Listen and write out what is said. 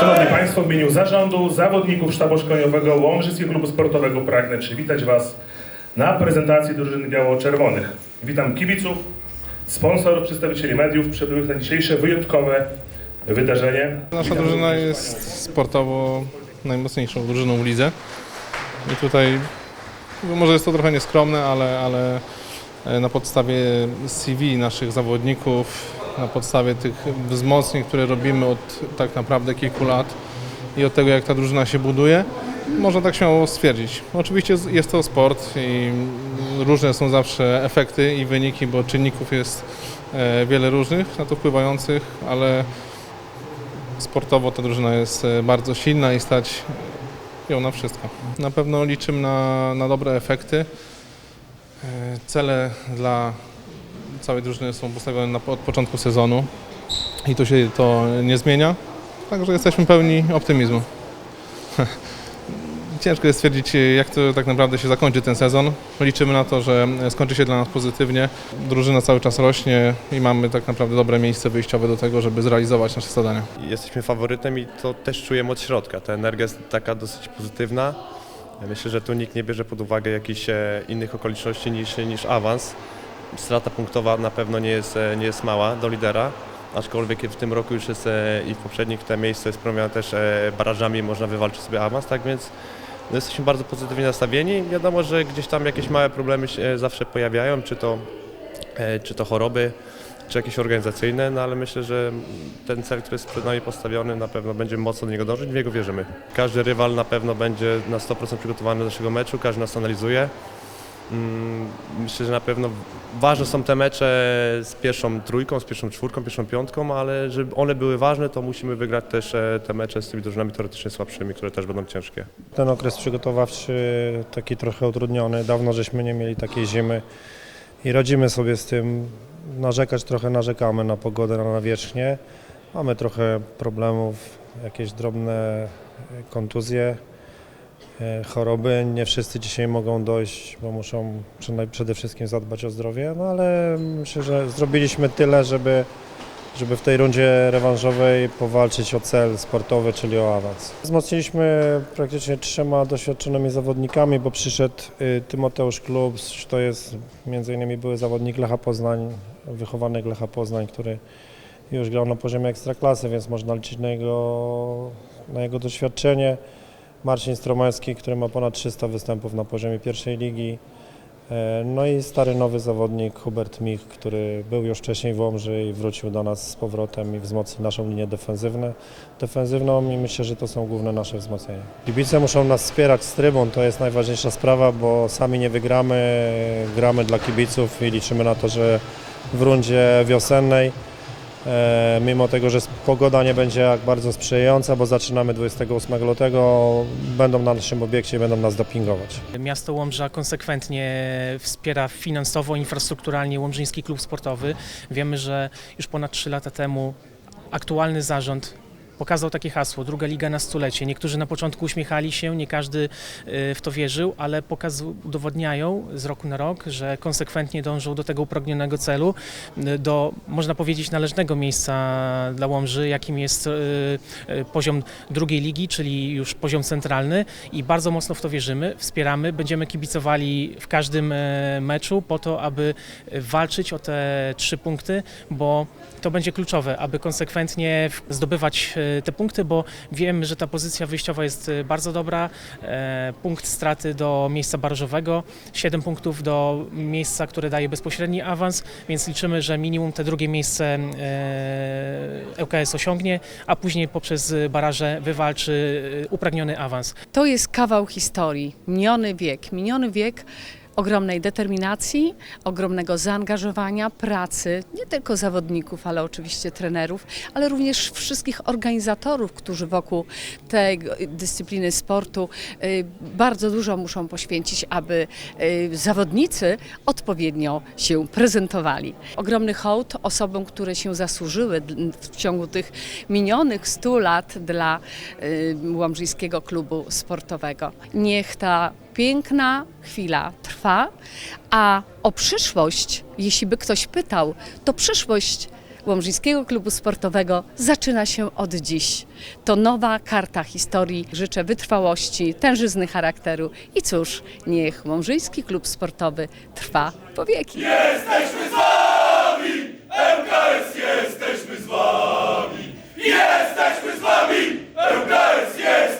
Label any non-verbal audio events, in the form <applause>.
Państwa, w imieniu zarządu, zawodników sztabu szkoleniowego Łomżyckiego Klubu Sportowego pragnę przywitać Was na prezentacji drużyny biało-czerwonych. Witam kibiców, sponsorów, przedstawicieli mediów przybyłych na dzisiejsze wyjątkowe wydarzenie. Nasza drużyna jest sportowo najmocniejszą drużyną w lidze. I tutaj no może jest to trochę nieskromne, ale, ale e, na podstawie CV naszych zawodników, na podstawie tych wzmocnień, które robimy od tak naprawdę kilku lat i od tego, jak ta drużyna się buduje, można tak śmiało stwierdzić. Oczywiście jest to sport i różne są zawsze efekty i wyniki, bo czynników jest e, wiele różnych na to wpływających, ale sportowo ta drużyna jest e, bardzo silna i stać ją na wszystko. Na pewno liczymy na, na dobre efekty. E, Cele dla całej drużyny są postawione na, od początku sezonu i to się to nie zmienia, także jesteśmy pełni optymizmu. <laughs> Ciężko jest stwierdzić, jak to tak naprawdę się zakończy ten sezon. Liczymy na to, że skończy się dla nas pozytywnie. Drużyna cały czas rośnie i mamy tak naprawdę dobre miejsce wyjściowe do tego, żeby zrealizować nasze zadania. Jesteśmy faworytem i to też czujemy od środka. Ta energia jest taka dosyć pozytywna. Myślę, że tu nikt nie bierze pod uwagę jakichś e, innych okoliczności niż, niż awans. Strata punktowa na pewno nie jest, e, nie jest mała do lidera, aczkolwiek w tym roku już jest e, i w poprzednich te miejsce jest promienione też e, barażami, można wywalczyć sobie awans, tak więc no, jesteśmy bardzo pozytywnie nastawieni. Wiadomo, że gdzieś tam jakieś małe problemy się zawsze pojawiają, czy to, czy to choroby, czy jakieś organizacyjne, no ale myślę, że ten cel, który jest przed nami postawiony, na pewno będziemy mocno do niego dążyć, w niego wierzymy. Każdy rywal na pewno będzie na 100% przygotowany do naszego meczu, każdy nas analizuje. Mm, Myślę, że na pewno ważne są te mecze z pierwszą trójką, z pierwszą czwórką, pierwszą piątką, ale żeby one były ważne, to musimy wygrać też e, te mecze z tymi drużynami teoretycznie słabszymi, które też będą ciężkie. Ten okres przygotowawczy taki trochę utrudniony. Dawno żeśmy nie mieli takiej zimy i radzimy sobie z tym. Narzekać trochę narzekamy na pogodę, na nawierzchnię. Mamy trochę problemów, jakieś drobne e, kontuzje, e, choroby. Nie wszyscy dzisiaj mogą dojść, bo muszą przede wszystkim zadbać o zdrowie, no ale myślę, że zrobiliśmy tyle, żeby żeby w tej rundzie rewanżowej powalczyć o cel sportowy, czyli o awans. Wzmocniliśmy praktycznie trzema doświadczonymi zawodnikami, bo przyszedł y, Tymoteusz Klubs, to jest innymi były zawodnik Lecha Poznań, wychowanek Lecha Poznań, który już grał na poziomie ekstraklasy, więc można liczyć na jego, na jego doświadczenie. Marcin Stromański, który ma ponad 300 występów na poziomie pierwszej ligi. E, No i stary nowy zawodnik Hubert Mich, który był już wcześniej w Łomży i wrócił do nas z powrotem i wzmocni naszą linię defensywną. defensywną i myślę, że to są główne nasze wzmocnienia. Kibice muszą nas wspierać z trybun, to jest najważniejsza sprawa, bo sami nie wygramy, gramy dla kibiców i liczymy na to, że w rundzie wiosennej Mimo tego, że pogoda nie będzie jak bardzo sprzyjająca, bo zaczynamy 28 lutego, będą na naszym obiekcie i będą nas dopingować. Miasto Łomża konsekwentnie wspiera finansowo, infrastrukturalnie Łomżyński Klub Sportowy. Wiemy, że już ponad 3 lata temu aktualny zarząd pokazał takie hasło, druga liga na stulecie. Niektórzy na początku uśmiechali się, nie każdy y, w to wierzył, ale pokaz udowodniają z roku na rok, że konsekwentnie dążą do tego upragnionego celu, y, do można powiedzieć należnego miejsca dla Łomży, jakim jest y, poziom drugiej ligi, czyli już poziom centralny i bardzo mocno w to wierzymy, wspieramy, będziemy kibicowali w każdym meczu po to, aby walczyć o te trzy punkty, bo to będzie kluczowe, aby konsekwentnie zdobywać te punkty, bo wiem, że ta pozycja wyjściowa jest e, bardzo dobra. E, Punkt straty do miejsca barażowego, 7 punktów do miejsca, które daje bezpośredni awans, więc liczymy, że minimum te drugie miejsce e, ŁKS osiągnie, a później poprzez baraże wywalczy e, upragniony awans. To jest kawał historii, miniony wiek, miniony wiek ogromnej determinacji, ogromnego zaangażowania, pracy, nie tylko zawodników, ale oczywiście trenerów, ale również wszystkich organizatorów, którzy wokół tej dyscypliny sportu y, bardzo dużo muszą poświęcić, aby y, zawodnicy odpowiednio się prezentowali. Ogromny hołd osobom, które się zasłużyły w ciągu tych minionych 100 lat dla y, Łomżyńskiego Klubu Sportowego. Niech ta piękna chwila trwa, a o przyszłość, jeśli by ktoś pytał, to przyszłość Łomżyńskiego Klubu Sportowego zaczyna się od dziś. To nowa karta historii. Życzę wytrwałości, tężyzny charakteru i cóż, niech Łomżyński Klub Sportowy trwa po wieki. Jesteśmy z wami! Jesteśmy z wami! Jesteśmy z wami! Jesteśmy!